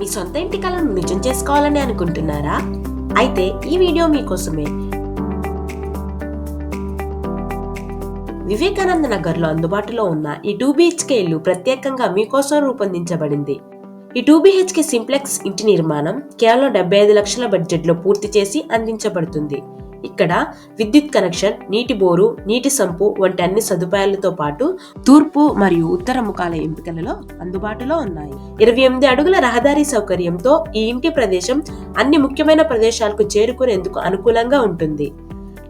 మీ సొంత ఇంటి కలను నిజం చేసుకోవాలని అనుకుంటున్నారా? అయితే ఈ వీడియో మీకోసమే. వివేకానంద నగర్లో అందుబాటులో ఉన్న ఈ టూ బిహెచ్కే ఇల్లు ప్రత్యేకంగా మీకోసం రూపొందించబడింది. ఈ టూ బిహెచ్కే సింప్లెక్స్ ఇంటి నిర్మాణం కేవలం డెబ్బై ఐదు లక్షల బడ్జెట్లో పూర్తి చేసి అందించబడుతుంది. ఇక్కడ విద్యుత్ కనెక్షన్ నీటి బోరు నీటి సంపు వంటి అన్ని సదుపాయాలతో పాటు తూర్పు మరియు ఉత్తర ముఖాల ఎంపికలలో అందుబాటులో ఉన్నాయి. ఇరవై ఎనిమిది అడుగుల రహదారి సౌకర్యంతో ఈ ఇంటి ప్రదేశం అన్ని ముఖ్యమైన ప్రదేశాలకు చేరుకునేందుకు అనుకూలంగా ఉంటుంది.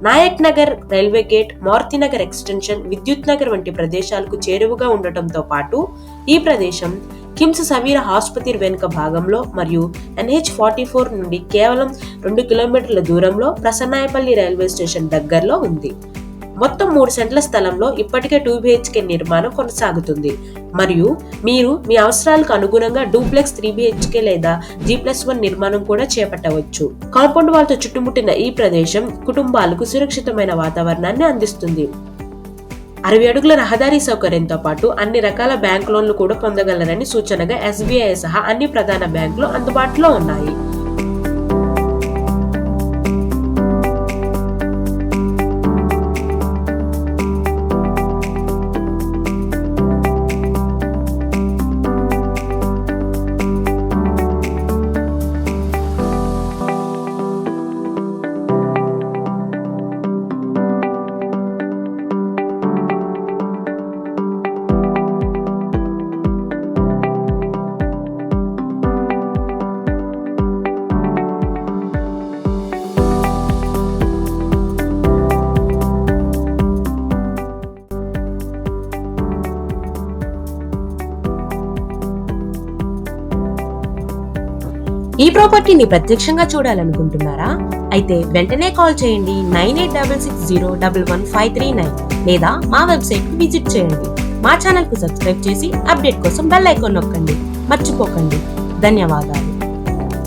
Nayak Nagar railway gate Maruti Nagar extension Vidyut Nagar వంటి ప్రదేశాలకు చేరువగా ఉండటంతో పాటు ఈ ప్రదేశం కిమ్స్ సమీర ఆసుపత్రి వెనుక భాగంలో మరియు ఎన్హెచ్ ఫార్టీ ఫోర్ నుండి కేవలం రెండు కిలోమీటర్ల దూరంలో ప్రసన్నాయపల్లి రైల్వే స్టేషన్ దగ్గరలో ఉంది. మొత్తం మూడు సెంట్ల స్థలంలో ఇప్పటికే టూ బిహెచ్కే నిర్మాణం కొనసాగుతుంది. మరియు మీరు మీ అవసరాలకు అనుగుణంగా డూప్లెక్స్ త్రీ బిహెచ్కే లేదా జీ ప్లస్ వన్ నిర్మాణం కూడా చేపట్టవచ్చు. కాంపౌండ్ వాళ్ళతో చుట్టుముట్టిన ఈ ప్రదేశం కుటుంబాలకు సురక్షితమైన వాతావరణాన్ని అందిస్తుంది. అరవై అడుగుల రహదారి సౌకర్యంతో పాటు అన్ని రకాల బ్యాంక్ లోన్లు కూడా పొందగలరని సూచనగా ఎస్బీఐ సహా అన్ని ప్రధాన బ్యాంకులు అందుబాటులో ఉన్నాయి. ఈ ప్రాపర్టీని ప్రత్యక్షంగా చూడాలనుకుంటున్నారా? అయితే వెంటనే కాల్ చేయండి nine eight double six zero double one five three nine లేదా మా వెబ్సైట్ విజిట్ చేయండి. మా ఛానల్కు సబ్స్క్రైబ్ చేసి అప్డేట్ కోసం బెల్ ఐకాన్ నొక్కండి. మర్చిపోకండి. ధన్యవాదాలు.